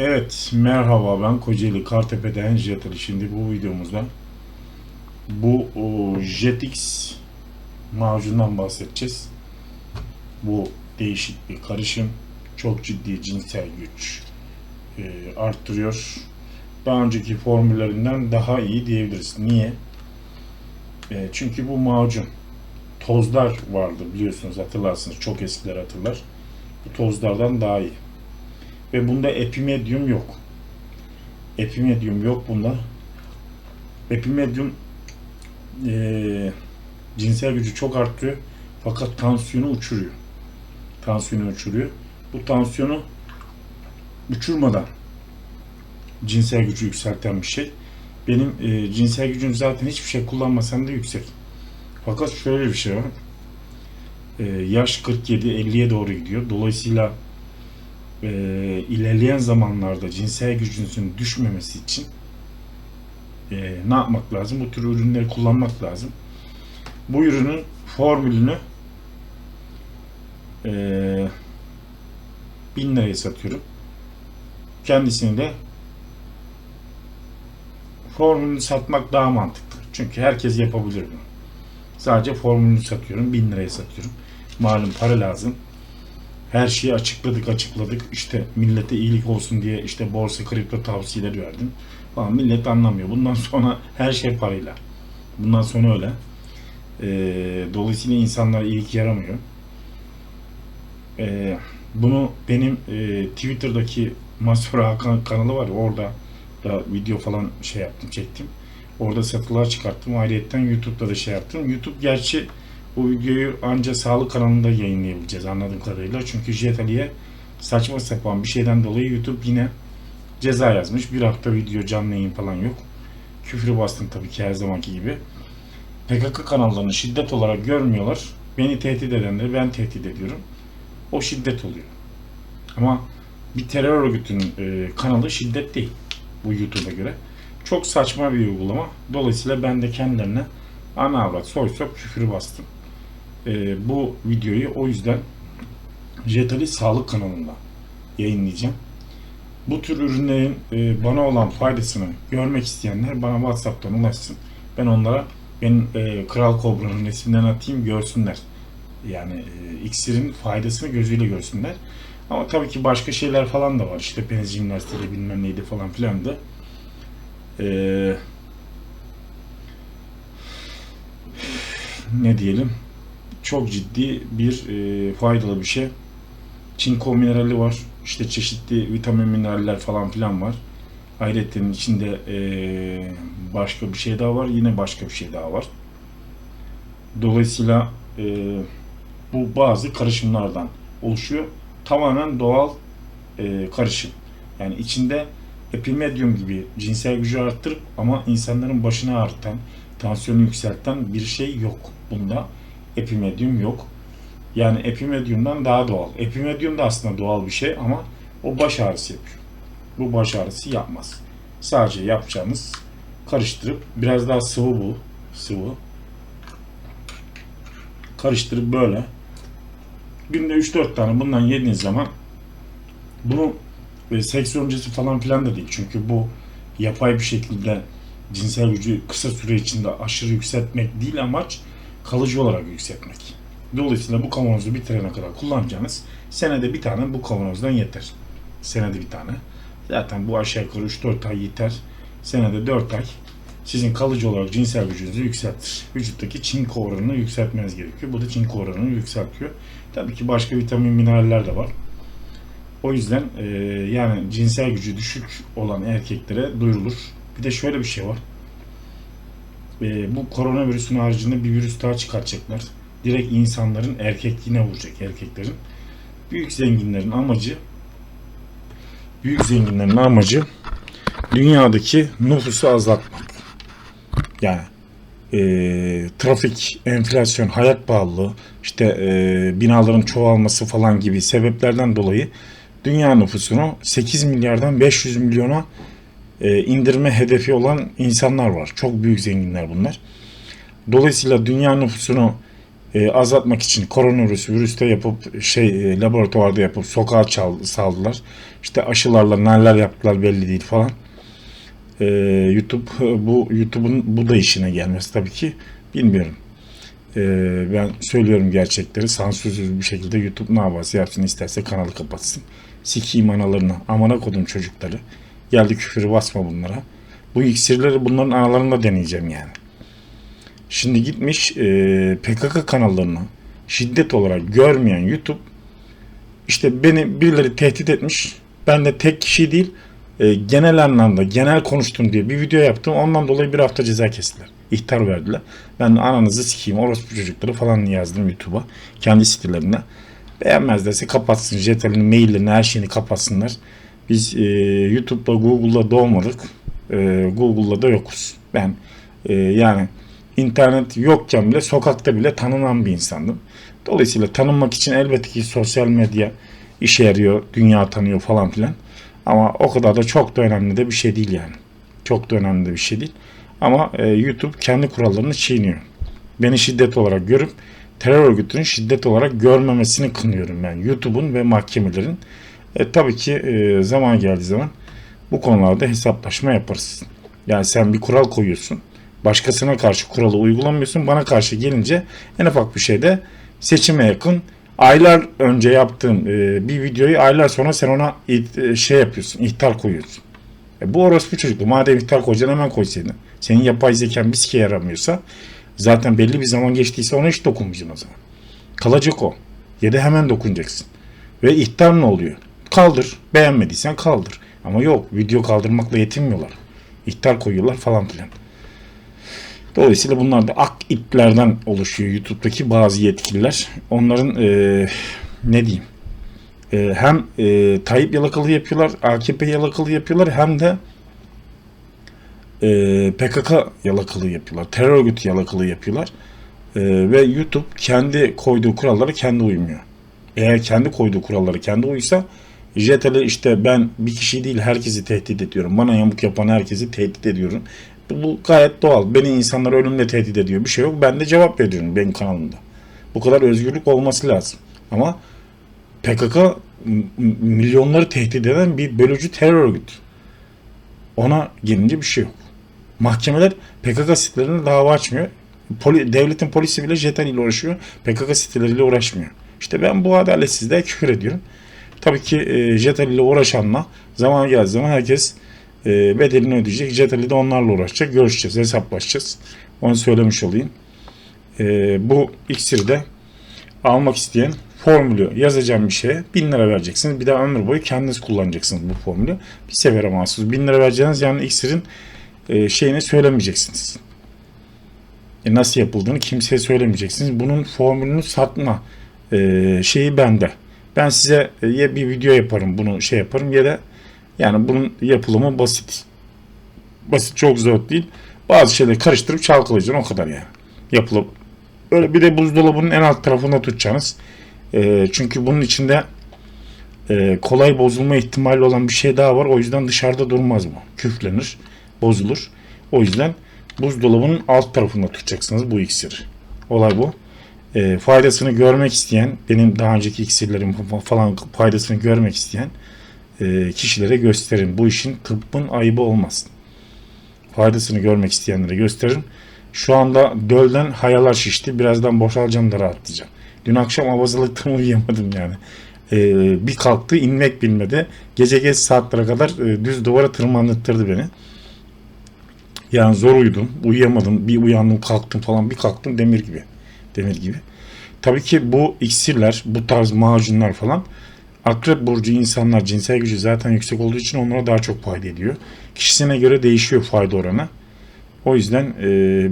Evet, merhaba ben Kocaeli Kartepe'den Jet Ali. Şimdi bu videomuzda bu o, Jetix macundan bahsedeceğiz. Bu değişik bir karışım. Çok ciddi cinsel güç e, arttırıyor. Daha önceki formüllerinden daha iyi diyebiliriz. Niye? E, çünkü bu macun tozlar vardı biliyorsunuz hatırlarsınız. Çok eskiler hatırlar. Bu tozlardan daha iyi. Ve bunda epimedium yok. Epimedium yok bunda. Epimedium eee cinsel gücü çok artıyor. Fakat tansiyonu uçuruyor. Tansiyonu uçuruyor. Bu tansiyonu uçurmadan cinsel gücü yükselten bir şey. Benim eee, cinsel gücüm zaten hiçbir şey kullanmasam da yüksek. Fakat şöyle bir şey var. Eee, yaş 47-50'ye doğru gidiyor. Dolayısıyla e, ilerleyen zamanlarda cinsel gücünüzün düşmemesi için e, ne yapmak lazım? Bu tür ürünleri kullanmak lazım. Bu ürünün formülünü e, 1000 liraya satıyorum. Kendisini de formülünü satmak daha mantıklı. Çünkü herkes yapabilir bunu. Sadece formülünü satıyorum. 1000 liraya satıyorum. Malum para lazım her şeyi açıkladık açıkladık. İşte millete iyilik olsun diye işte borsa kripto tavsiyeleri verdim. Falan millet anlamıyor. Bundan sonra her şey parayla. Bundan sonra öyle. Ee, dolayısıyla insanlara iyilik yaramıyor. Ee, bunu benim e, Twitter'daki Masur Hakan kanalı var orada da video falan şey yaptım çektim. Orada satılığa çıkarttım. Ayrıyetten YouTube'da da şey yaptım. YouTube gerçi bu videoyu anca sağlık kanalında yayınlayabileceğiz anladığım kadarıyla. Çünkü Jet Ali'ye saçma sapan bir şeyden dolayı YouTube yine ceza yazmış. Bir hafta video canlı yayın falan yok. Küfrü bastım tabii ki her zamanki gibi. PKK kanallarını şiddet olarak görmüyorlar. Beni tehdit edenleri ben tehdit ediyorum. O şiddet oluyor. Ama bir terör örgütünün e, kanalı şiddet değil. Bu YouTube'a göre. Çok saçma bir uygulama. Dolayısıyla ben de kendilerine ana avrat soy sop küfürü bastım. Ee, bu videoyu o yüzden Jetali Sağlık kanalında yayınlayacağım. Bu tür ürünlerin e, bana olan faydasını görmek isteyenler bana WhatsApp'tan ulaşsın. Ben onlara benim e, Kral Kobra'nın resminden atayım görsünler. Yani e, iksirin faydasını gözüyle görsünler. Ama tabii ki başka şeyler falan da var. İşte Penzi Jimnastiği bilmem neydi falan filan da. Eee ne diyelim çok ciddi bir e, faydalı bir şey. Çinko minerali var. İşte çeşitli vitamin mineraller falan filan var. Hayrettin'in içinde e, başka bir şey daha var. Yine başka bir şey daha var. Dolayısıyla e, bu bazı karışımlardan oluşuyor. Tamamen doğal e, karışım. Yani içinde epimedium gibi cinsel gücü arttırıp ama insanların başını ağrıtan, tansiyonu yükselten bir şey yok bunda. Epimedium yok. Yani epimediumdan daha doğal. Epimedium da aslında doğal bir şey ama o baş ağrısı yapıyor. Bu baş ağrısı yapmaz. Sadece yapacağınız karıştırıp biraz daha sıvı bu. Sıvı. Karıştırıp böyle günde 3-4 tane bundan yediğiniz zaman bunu e, seks öncesi falan filan da değil. Çünkü bu yapay bir şekilde cinsel gücü kısa süre içinde aşırı yükseltmek değil amaç kalıcı olarak yükseltmek. Dolayısıyla bu kavanozu bitirene kadar kullanacağınız senede bir tane bu kavanozdan yeter. Senede bir tane. Zaten bu aşağı yukarı 3-4 ay yeter. Senede 4 ay sizin kalıcı olarak cinsel gücünüzü yükseltir. Vücuttaki çinko oranını yükseltmeniz gerekiyor. Bu da çinko oranını yükseltiyor. Tabii ki başka vitamin mineraller de var. O yüzden e, yani cinsel gücü düşük olan erkeklere duyurulur. Bir de şöyle bir şey var. E, bu koronavirüsün haricinde bir virüs daha çıkartacaklar. Direkt insanların erkekliğine vuracak erkeklerin. Büyük zenginlerin amacı büyük zenginlerin amacı dünyadaki nüfusu azaltmak. Yani e, trafik, enflasyon, hayat pahalılığı, işte e, binaların çoğalması falan gibi sebeplerden dolayı dünya nüfusunu 8 milyardan 500 milyona e, indirme hedefi olan insanlar var. Çok büyük zenginler bunlar. Dolayısıyla dünya nüfusunu e, azaltmak için koronavirüs virüste yapıp şey e, laboratuvarda yapıp sokağa çal, saldılar. İşte aşılarla neler yaptılar belli değil falan. E, YouTube bu YouTube'un bu da işine gelmesi tabii ki bilmiyorum. Ben söylüyorum gerçekleri sansürsüz bir şekilde YouTube ne yaparsa yapsın isterse kanalı kapatsın. Sikiyim analarını amana kodum çocukları. Geldi küfürü basma bunlara. Bu iksirleri bunların analarında deneyeceğim yani. Şimdi gitmiş e, PKK kanallarını şiddet olarak görmeyen YouTube işte beni birileri tehdit etmiş. Ben de tek kişi değil e, genel anlamda genel konuştum diye bir video yaptım. Ondan dolayı bir hafta ceza kestiler. İhtar verdiler. Ben de ananızı sikeyim orospu çocukları falan yazdım YouTube'a. Kendi sitelerine. Beğenmezlerse kapatsın. JTL'nin maillerini her şeyini kapatsınlar. Biz e, YouTube'da Google'da doğmadık. E, Google'da da yokuz. Ben e, yani internet yokken bile sokakta bile tanınan bir insandım. Dolayısıyla tanınmak için elbette ki sosyal medya işe yarıyor, dünya tanıyor falan filan. Ama o kadar da çok da önemli de bir şey değil yani. Çok da önemli de bir şey değil. Ama e, YouTube kendi kurallarını çiğniyor. Beni şiddet olarak görüp terör örgütünün şiddet olarak görmemesini kınıyorum ben. YouTube'un ve mahkemelerin. E, tabii ki e, zaman geldiği zaman bu konularda hesaplaşma yaparız. Yani sen bir kural koyuyorsun. Başkasına karşı kuralı uygulamıyorsun. Bana karşı gelince en ufak bir şeyde seçime yakın aylar önce yaptığım e, bir videoyu aylar sonra sen ona it- e, şey yapıyorsun, ihtar koyuyorsun. E, bu orospu çocuklu. Madem ihtar koyacaksın hemen koysaydın. Senin yapay zekan bir sike yaramıyorsa zaten belli bir zaman geçtiyse ona hiç dokunmayacaksın o zaman. Kalacak o. Ya da hemen dokunacaksın. Ve ihtar ne oluyor? Kaldır. Beğenmediysen kaldır. Ama yok. Video kaldırmakla yetinmiyorlar. İhtar koyuyorlar falan filan. Dolayısıyla bunlar da ak iplerden oluşuyor YouTube'daki bazı yetkililer. Onların e, ne diyeyim e, hem e, Tayyip yalakalı yapıyorlar, AKP yalakalı yapıyorlar hem de e, PKK yalakalı yapıyorlar. Terör örgütü yalakalı yapıyorlar. E, ve YouTube kendi koyduğu kurallara kendi uymuyor. Eğer kendi koyduğu kurallara kendi uysa JTL işte ben bir kişi değil herkesi tehdit ediyorum. Bana yamuk yapan herkesi tehdit ediyorum. Bu, bu gayet doğal. Beni insanlar ölümle tehdit ediyor. Bir şey yok. Ben de cevap veriyorum benim kanalımda. Bu kadar özgürlük olması lazım. Ama PKK milyonları tehdit eden bir bölücü terör örgütü. Ona gelince bir şey yok. Mahkemeler PKK sitelerine dava açmıyor. Poli, devletin polisi bile JETEL ile uğraşıyor. PKK siteleriyle uğraşmıyor. İşte ben bu adaletsizliğe küfür ediyorum. Tabii ki e, JETEL ile uğraşanla zaman geldiği zaman herkes e, bedelini ödeyecek. JETEL'i de onlarla uğraşacak. Görüşeceğiz, hesaplaşacağız. Onu söylemiş olayım. E, bu iksiri almak isteyen formülü yazacağım bir şeye 1000 lira vereceksiniz. Bir daha ömür boyu kendiniz kullanacaksınız bu formülü. Bir sefere mahsus 1000 lira vereceğiniz yani iksirin e, şeyini söylemeyeceksiniz. E, nasıl yapıldığını kimseye söylemeyeceksiniz. Bunun formülünü satma şeyi bende. Ben size e, ya bir video yaparım bunu şey yaparım ya da yani bunun yapılımı basit. Basit çok zor değil. Bazı şeyleri karıştırıp çalkalayacaksın o kadar yani. Yapılıp öyle bir de buzdolabının en alt tarafında tutacaksınız. E, çünkü bunun içinde e, kolay bozulma ihtimali olan bir şey daha var. O yüzden dışarıda durmaz bu. Küflenir, bozulur. O yüzden buzdolabının alt tarafında tutacaksınız bu iksiri. Olay bu. E, faydasını görmek isteyen, benim daha önceki iksirlerim falan faydasını görmek isteyen e, kişilere gösterin. Bu işin tıbbın ayıbı olmasın. Faydasını görmek isteyenlere gösteririm. Şu anda dölden hayalar şişti. Birazdan boşalacağım da rahatlayacağım. Dün akşam avazalıktan uyuyamadım yani. Ee, bir kalktı inmek bilmedi. Gece geç saatlere kadar e, düz duvara tırmanıttırdı beni. Yani zor uyudum. Uyuyamadım. Bir uyandım kalktım falan. Bir kalktım demir gibi. Demir gibi. Tabii ki bu iksirler, bu tarz macunlar falan Akrep burcu insanlar cinsel gücü zaten yüksek olduğu için onlara daha çok fayda ediyor. Kişisine göre değişiyor fayda oranı. O yüzden e,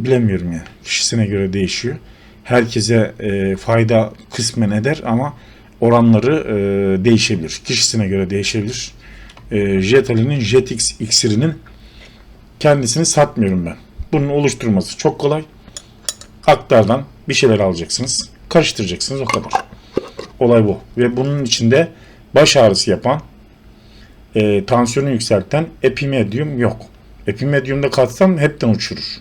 bilemiyorum yani. Kişisine göre değişiyor. Herkese e, fayda kısmen eder ama oranları e, değişebilir. Kişisine göre değişebilir. E, Jetali'nin Jetix iksirinin kendisini satmıyorum ben. Bunun oluşturması çok kolay. Aktardan bir şeyler alacaksınız. Karıştıracaksınız o kadar. Olay bu. Ve bunun içinde baş ağrısı yapan, e, tansiyonu yükselten epimedium yok. Epimedium'da katsam hepten uçurur.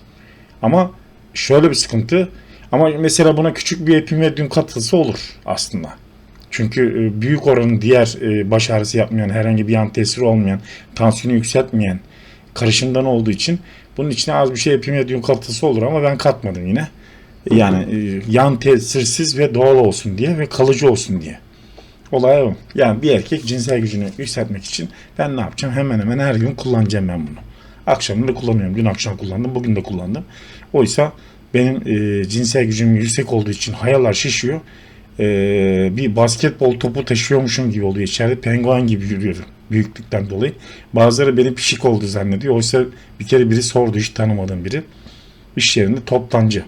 Ama şöyle bir sıkıntı. Ama mesela buna küçük bir epimedyum katılsa olur aslında. Çünkü e, büyük oranın diğer e, baş ağrısı yapmayan, herhangi bir yan tesiri olmayan, tansiyonu yükseltmeyen karışımdan olduğu için bunun içine az bir şey epimedyum katısı olur ama ben katmadım yine. Yani e, yan tesirsiz ve doğal olsun diye ve kalıcı olsun diye. Olay o. Yani bir erkek cinsel gücünü yükseltmek için ben ne yapacağım? Hemen hemen her gün kullanacağım ben bunu. Akşamları kullanıyorum. Dün akşam kullandım, bugün de kullandım. Oysa benim e, cinsel gücüm yüksek olduğu için hayalar şişiyor. E, bir basketbol topu taşıyormuşum gibi oluyor. İçeride penguen gibi yürüyorum büyüklükten dolayı. Bazıları beni pişik oldu zannediyor. Oysa bir kere biri sordu hiç tanımadığım biri. İş yerinde toptancı.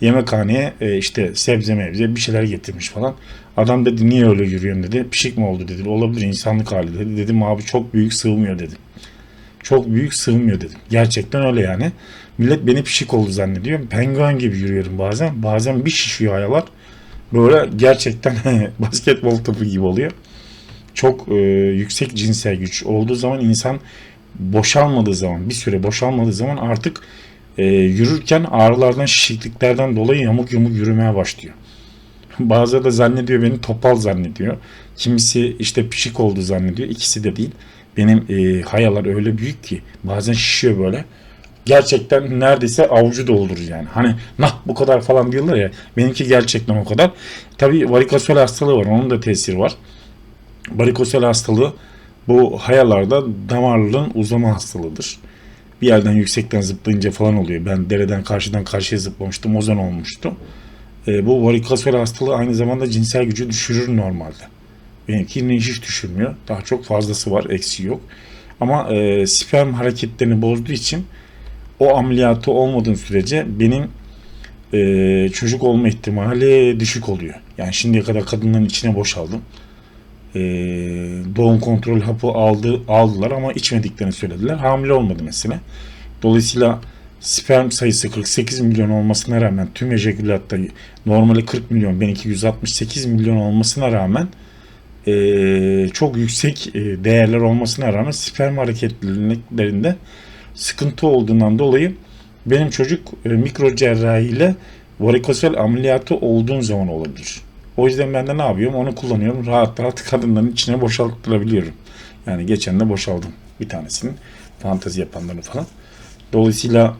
Yemekhaneye e, işte sebze mevze bir şeyler getirmiş falan. Adam dedi niye öyle yürüyorsun dedi. Pişik mi oldu dedi. Olabilir insanlık hali dedi. Dedim abi çok büyük sığmıyor dedim. Çok büyük sığmıyor dedim. Gerçekten öyle yani. Millet beni pişik oldu zannediyor. Penguen gibi yürüyorum bazen. Bazen bir şişiyor ayalar. Böyle gerçekten basketbol topu gibi oluyor. Çok e, yüksek cinsel güç olduğu zaman insan boşalmadığı zaman bir süre boşalmadığı zaman artık e, yürürken ağrılardan şişikliklerden dolayı yamuk yumuk yürümeye başlıyor. Bazıları da zannediyor beni topal zannediyor. Kimisi işte pişik oldu zannediyor. İkisi de değil. Benim e, hayalar öyle büyük ki bazen şişiyor böyle. Gerçekten neredeyse avucu doldur yani. Hani nah bu kadar falan diyorlar ya. Benimki gerçekten o kadar. Tabii varikosel hastalığı var. Onun da tesiri var. Varikosel hastalığı bu hayalarda damarlılığın uzama hastalığıdır. Bir yerden yüksekten zıplayınca falan oluyor. Ben dereden karşıdan karşıya zıplamıştım. Ozan olmuştu. E, bu varikosel hastalığı aynı zamanda cinsel gücü düşürür normalde. Benimki hiç düşürmüyor. Daha çok fazlası var, eksiği yok. Ama e, sperm hareketlerini bozduğu için o ameliyatı olmadığın sürece benim e, çocuk olma ihtimali düşük oluyor. Yani şimdiye kadar kadınların içine boşaldım. E, doğum kontrol hapı aldı, aldılar ama içmediklerini söylediler. Hamile olmadı mesela. Dolayısıyla sperm sayısı 48 milyon olmasına rağmen tüm ejekülatta normali 40 milyon benimki 168 milyon olmasına rağmen e, çok yüksek e, değerler olmasına rağmen sperm hareketliliklerinde sıkıntı olduğundan dolayı benim çocuk e, mikro cerrahi ile varikosel ameliyatı olduğun zaman olabilir. O yüzden ben de ne yapıyorum? Onu kullanıyorum. Rahat rahat kadınların içine boşalttırabiliyorum. Yani geçen de boşaldım bir tanesinin. Fantezi yapanların falan. Dolayısıyla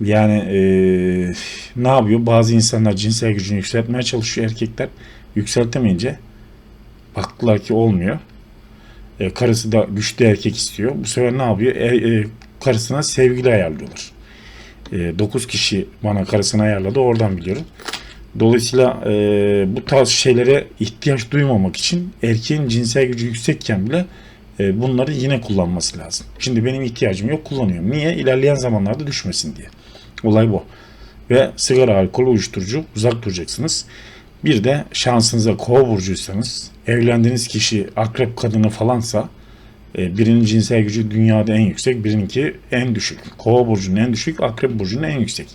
yani e, ne yapıyor? Bazı insanlar cinsel gücünü yükseltmeye çalışıyor erkekler. Yükseltemeyince baktılar ki olmuyor. E, karısı da güçlü erkek istiyor. Bu sefer ne yapıyor? E, e, karısına sevgili ayarlıyorlar. 9 kişi bana karısını ayarladı. Oradan biliyorum. Dolayısıyla e, bu tarz şeylere ihtiyaç duymamak için erkeğin cinsel gücü yüksekken bile e, bunları yine kullanması lazım. Şimdi benim ihtiyacım yok kullanıyorum. Niye? İlerleyen zamanlarda düşmesin diye. Olay bu. Ve sigara, alkol, uyuşturucu uzak duracaksınız. Bir de şansınıza kova burcuysanız, evlendiğiniz kişi akrep kadını falansa e, birinin cinsel gücü dünyada en yüksek, birininki en düşük. Kova burcunun en düşük, akrep burcunun en yüksek.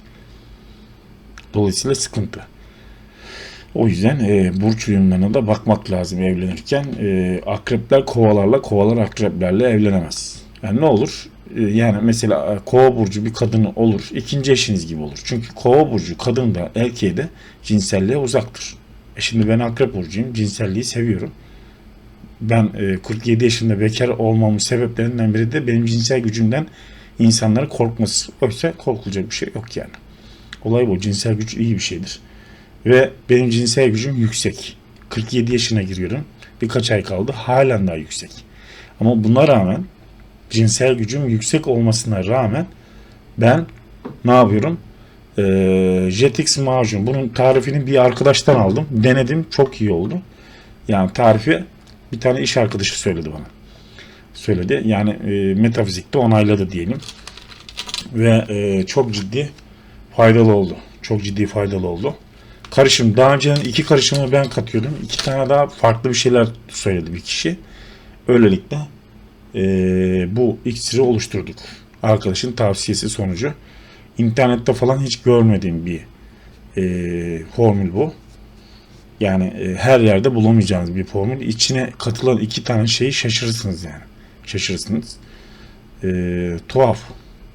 Dolayısıyla sıkıntı. O yüzden e, burç uyumlarına da bakmak lazım evlenirken. E, akrepler kovalarla, kovalar akreplerle evlenemez. Yani ne olur? E, yani mesela e, kova burcu bir kadın olur, ikinci eşiniz gibi olur. Çünkü kova burcu kadın da erkeğe de cinselliğe uzaktır. E şimdi ben akrep burcuyum, cinselliği seviyorum. Ben e, 47 yaşında bekar olmamın sebeplerinden biri de benim cinsel gücümden insanlara korkması. Oysa korkulacak bir şey yok yani. Olay bu. Cinsel güç iyi bir şeydir. Ve benim cinsel gücüm yüksek. 47 yaşına giriyorum. Birkaç ay kaldı. Halen daha yüksek. Ama buna rağmen cinsel gücüm yüksek olmasına rağmen ben ne yapıyorum? Ee, Jetix macun. Bunun tarifini bir arkadaştan aldım. Denedim. Çok iyi oldu. Yani tarifi bir tane iş arkadaşı söyledi bana. Söyledi. Yani e, metafizikte onayladı diyelim. Ve e, çok ciddi faydalı oldu. Çok ciddi faydalı oldu. Karışım. Daha önce iki karışımı ben katıyordum. İki tane daha farklı bir şeyler söyledi bir kişi. Öylelikle e, bu iksiri oluşturduk. Arkadaşın tavsiyesi sonucu. İnternette falan hiç görmediğim bir e, formül bu. Yani e, her yerde bulamayacağınız bir formül. İçine katılan iki tane şeyi şaşırırsınız yani. Şaşırırsınız. E, tuhaf.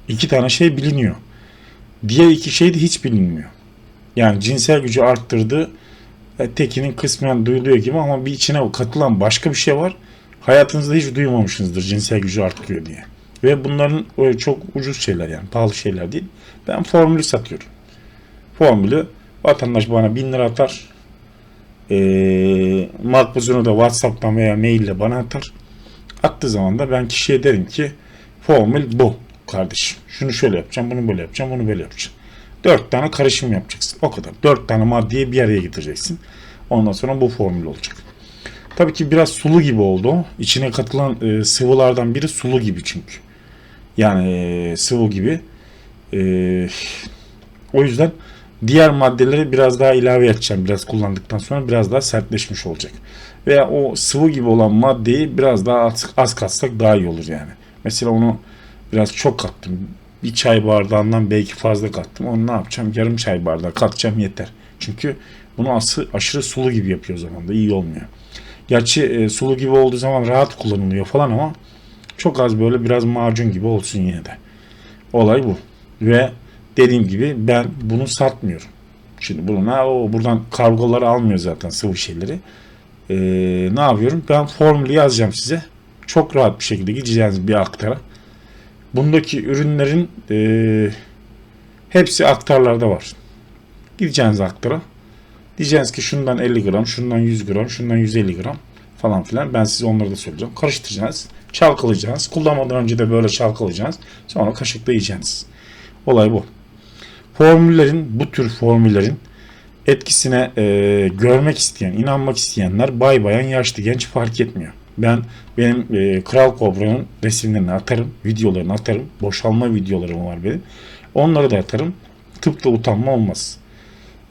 İki tane şey biliniyor. Diğer iki şey de hiç bilinmiyor. Yani cinsel gücü arttırdığı e, tekinin kısmen duyuluyor gibi ama bir içine katılan başka bir şey var. Hayatınızda hiç duymamışsınızdır cinsel gücü arttırıyor diye. Ve bunların çok ucuz şeyler yani pahalı şeyler değil. Ben formülü satıyorum. Formülü vatandaş bana 1000 lira atar. Ee, makbuzunu da Whatsapp'tan veya maille bana atar. Attığı zaman da ben kişiye derim ki formül bu kardeşim. Şunu şöyle yapacağım, bunu böyle yapacağım, bunu böyle yapacağım. Dört tane karışım yapacaksın. O kadar. Dört tane maddeyi bir araya getireceksin. Ondan sonra bu formül olacak. Tabii ki biraz sulu gibi oldu. İçine katılan e, sıvılardan biri sulu gibi çünkü. Yani e, sıvı gibi. E, o yüzden diğer maddeleri biraz daha ilave edeceğim. Biraz kullandıktan sonra biraz daha sertleşmiş olacak. Veya o sıvı gibi olan maddeyi biraz daha az, az katsak daha iyi olur yani. Mesela onu biraz çok kattım. Bir çay bardağından belki fazla kattım. Onu ne yapacağım? Yarım çay bardağı katacağım yeter. Çünkü bunu ası, aşırı sulu gibi yapıyor o zaman da iyi olmuyor. Gerçi e, sulu gibi olduğu zaman rahat kullanılıyor falan ama çok az böyle biraz macun gibi olsun yine de. Olay bu. Ve dediğim gibi ben bunu satmıyorum. Şimdi bunu ne o buradan kargoları almıyor zaten sıvı şeyleri. Ee, ne yapıyorum? Ben formülü yazacağım size. Çok rahat bir şekilde gideceğiniz bir aktara. Bundaki ürünlerin e, hepsi aktarlarda var. Gideceğiniz aktara. Diyeceğiniz ki şundan 50 gram, şundan 100 gram, şundan 150 gram falan filan. Ben size onları da söyleyeceğim. Karıştıracaksınız. Çalkalayacaksınız. Kullanmadan önce de böyle çalkalayacaksınız. Sonra kaşıkla yiyeceksiniz. Olay bu. Formüllerin, bu tür formüllerin etkisine e, görmek isteyen, inanmak isteyenler bay bayan yaşlı genç fark etmiyor. Ben benim e, Kral Kobra'nın resimlerini atarım, videolarını atarım. Boşalma videolarım var benim. Onları da atarım. Tıpta utanma olmaz.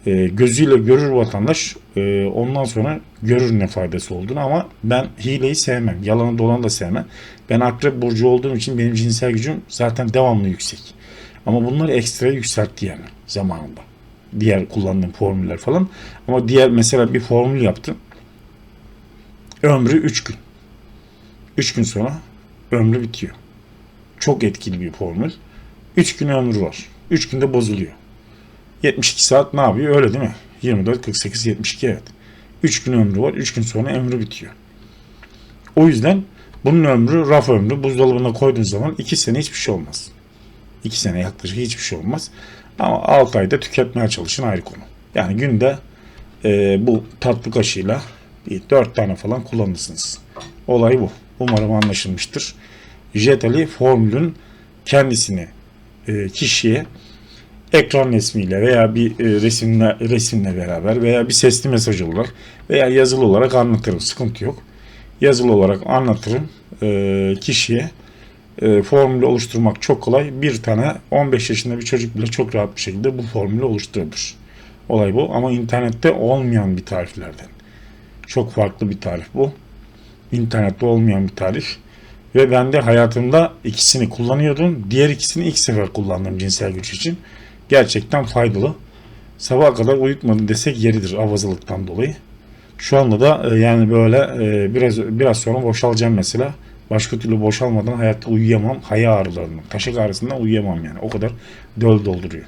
E, gözüyle görür vatandaş e, ondan sonra görür ne faydası olduğunu ama ben hileyi sevmem. Yalanı dolanı da sevmem. Ben akrep burcu olduğum için benim cinsel gücüm zaten devamlı yüksek. Ama bunları ekstra yükseltti yani zamanında. Diğer kullandığım formüller falan. Ama diğer mesela bir formül yaptım. Ömrü 3 gün. 3 gün sonra ömrü bitiyor. Çok etkili bir formül. 3 gün ömrü var. 3 günde bozuluyor. 72 saat ne yapıyor? Öyle değil mi? 24, 48, 72 evet. 3 gün ömrü var. 3 gün sonra ömrü bitiyor. O yüzden bunun ömrü, raf ömrü buzdolabına koyduğun zaman 2 sene hiçbir şey olmaz. 2 sene yaklaşık hiçbir şey olmaz. Ama 6 ayda tüketmeye çalışın ayrı konu. Yani günde e, bu tatlı kaşığıyla 4 tane falan kullanırsınız. Olay bu. Umarım anlaşılmıştır. Jetali formülün kendisini e, kişiye ekran resmiyle veya bir e, resimle resimle beraber veya bir sesli mesaj olarak veya yazılı olarak anlatırım. Sıkıntı yok. Yazılı olarak anlatırım e, kişiye. Formülü oluşturmak çok kolay. Bir tane 15 yaşında bir çocuk bile çok rahat bir şekilde bu formülü oluşturabilir. Olay bu ama internette olmayan bir tariflerden. Çok farklı bir tarif bu. İnternette olmayan bir tarif. Ve ben de hayatımda ikisini kullanıyordum. Diğer ikisini ilk sefer kullandım cinsel güç için. Gerçekten faydalı. Sabaha kadar uyutmadı desek yeridir avazılıktan dolayı. Şu anda da e, yani böyle e, biraz biraz sonra boşalacağım mesela. Başka türlü boşalmadan hayatta uyuyamam. Haya ağrılarından, taşak ağrısından uyuyamam yani. O kadar döl dolduruyor.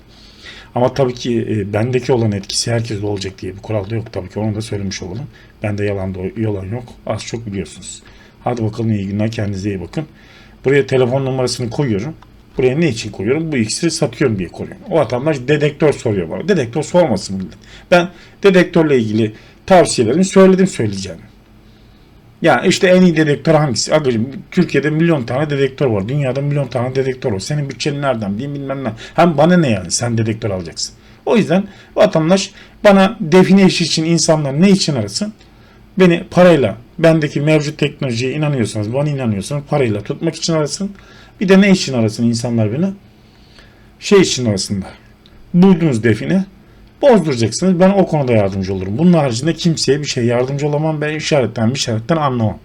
Ama tabii ki e, bendeki olan etkisi herkeste olacak diye bir kural da yok. Tabii ki onu da söylemiş olalım. Bende yalan da yalan yok. Az çok biliyorsunuz. Hadi bakalım iyi günler. Kendinize iyi bakın. Buraya telefon numarasını koyuyorum. Buraya ne için koyuyorum? Bu iksiri satıyorum diye koyuyorum. O vatandaş dedektör soruyor bana. Dedektör sormasın millet. Ben dedektörle ilgili tavsiyelerimi söyledim söyleyeceğim. Yani işte en iyi dedektör hangisi? Agacım Türkiye'de milyon tane dedektör var. Dünyada milyon tane dedektör var. Senin bütçeni nereden bileyim bilmem ne. Hem bana ne yani sen dedektör alacaksın. O yüzden vatandaş bana define işi için insanlar ne için arasın? Beni parayla, bendeki mevcut teknolojiye inanıyorsanız, bana inanıyorsanız parayla tutmak için arasın. Bir de ne için arasın insanlar beni? Şey için arasında. Buldunuz define, bozduracaksınız. Ben o konuda yardımcı olurum. Bunun haricinde kimseye bir şey yardımcı olamam. Ben işaretten bir işaretten anlamam.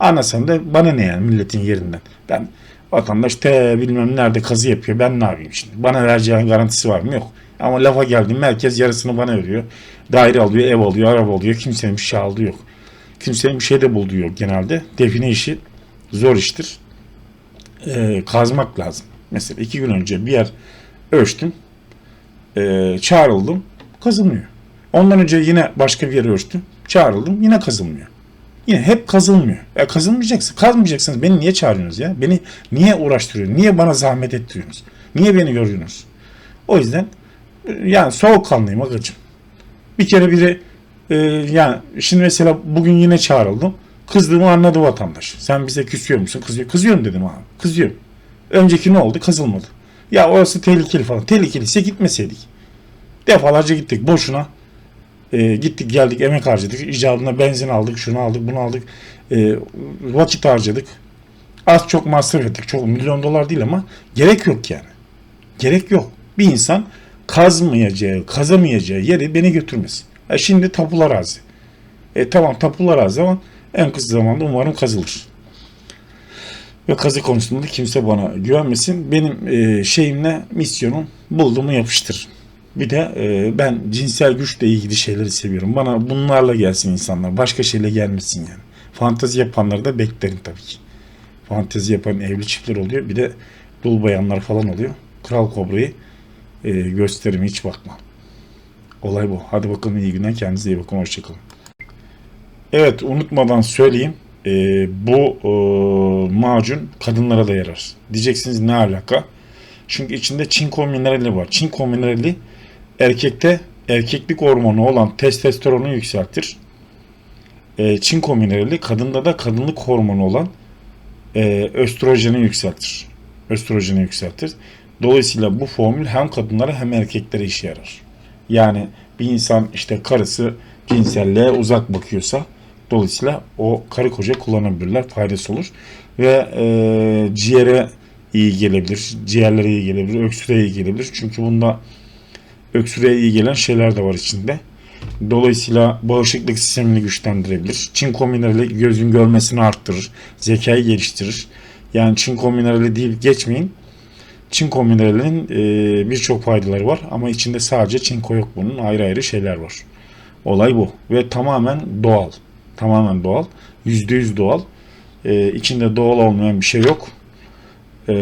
Anlasan da bana ne yani milletin yerinden. Ben vatandaş te bilmem nerede kazı yapıyor. Ben ne yapayım şimdi? Bana vereceğin garantisi var mı? Yok. Ama lafa geldim merkez yarısını bana veriyor. Daire alıyor, ev alıyor, araba alıyor. Kimsenin bir şey aldığı yok. Kimsenin bir şey de bulduğu yok genelde. Define işi zor iştir. Ee, kazmak lazım. Mesela iki gün önce bir yer ölçtüm. Ee, çağrıldım. kazılmıyor. Ondan önce yine başka bir yere ölçtüm. Çağrıldım yine kazılmıyor. Yine hep kazılmıyor. E kazılmayacaksın. Kazmayacaksınız. Beni niye çağırıyorsunuz ya? Beni niye uğraştırıyorsunuz? Niye bana zahmet ettiriyorsunuz? Niye beni görüyorsunuz? O yüzden yani soğukkanlıyım agacım. Bir kere biri e, yani şimdi mesela bugün yine çağrıldım. Kızdığımı anladı vatandaş. Sen bize küsüyor musun? Kızıyor. Kızıyorum dedim abi. Kızıyorum. Önceki ne oldu? Kazılmadı. Ya orası tehlikeli falan. Tehlikeliyse gitmeseydik. Defalarca gittik. Boşuna e, gittik geldik emek harcadık. İcabına benzin aldık, şunu aldık, bunu aldık. E, vakit harcadık. Az çok masraf ettik. Çok milyon dolar değil ama gerek yok yani. Gerek yok. Bir insan kazmayacağı, kazamayacağı yeri beni götürmesin. E şimdi tapular arazi. E tamam tapular arazi ama en kısa zamanda umarım kazılır. Ve kazı konusunda kimse bana güvenmesin. Benim e, şeyimle misyonum bulduğumu yapıştır. Bir de e, ben cinsel güçle ilgili şeyleri seviyorum. Bana bunlarla gelsin insanlar. Başka şeyle gelmesin yani. Fantezi yapanları da beklerim tabii ki. Fantezi yapan evli çiftler oluyor. Bir de dul bayanlar falan oluyor. Kral Kobra'yı e, gösterim hiç bakma. Olay bu. Hadi bakalım iyi günler. Kendinize iyi bakın. Hoşçakalın. Evet unutmadan söyleyeyim. E, bu e, macun kadınlara da yarar. Diyeceksiniz ne alaka? Çünkü içinde çinko minerali var. Çinko minerali erkekte erkeklik hormonu olan testosteronu yükseltir. E, çinko minerali kadında da kadınlık hormonu olan e, östrojeni yükseltir. Östrojeni yükseltir. Dolayısıyla bu formül hem kadınlara hem erkeklere işe yarar. Yani bir insan işte karısı cinselliğe uzak bakıyorsa dolayısıyla o karı koca kullanabilirler. Faydası olur. Ve e, ciğere iyi gelebilir. Ciğerlere iyi gelebilir. Öksürüğe iyi gelebilir. Çünkü bunda öksürüğe iyi gelen şeyler de var içinde. Dolayısıyla bağışıklık sistemini güçlendirebilir. Çinko minerali gözün görmesini arttırır. Zekayı geliştirir. Yani çinko minerali değil geçmeyin. Çinko mineralinin e, birçok faydaları var ama içinde sadece çinko yok bunun ayrı ayrı şeyler var. Olay bu ve tamamen doğal. Tamamen doğal. %100 doğal. E, içinde doğal olmayan bir şey yok. E,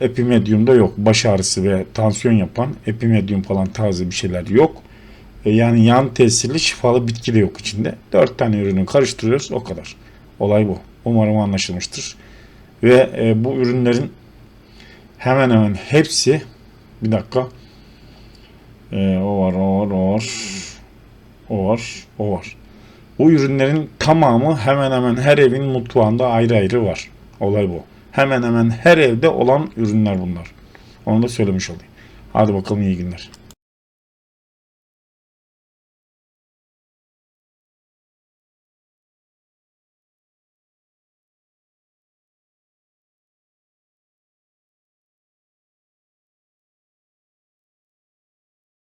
epimedyumda yok. Baş ağrısı ve tansiyon yapan epimedyum falan tarzı bir şeyler yok. E, yani yan tesirli şifalı bitki de yok içinde. Dört tane ürünü karıştırıyoruz o kadar. Olay bu. Umarım anlaşılmıştır. Ve e, bu ürünlerin hemen hemen hepsi bir dakika e, o var o var o var o var o var. Bu ürünlerin tamamı hemen hemen her evin mutfağında ayrı ayrı var. Olay bu. Hemen hemen her evde olan ürünler bunlar. Onu da söylemiş olayım. Hadi bakalım iyi günler.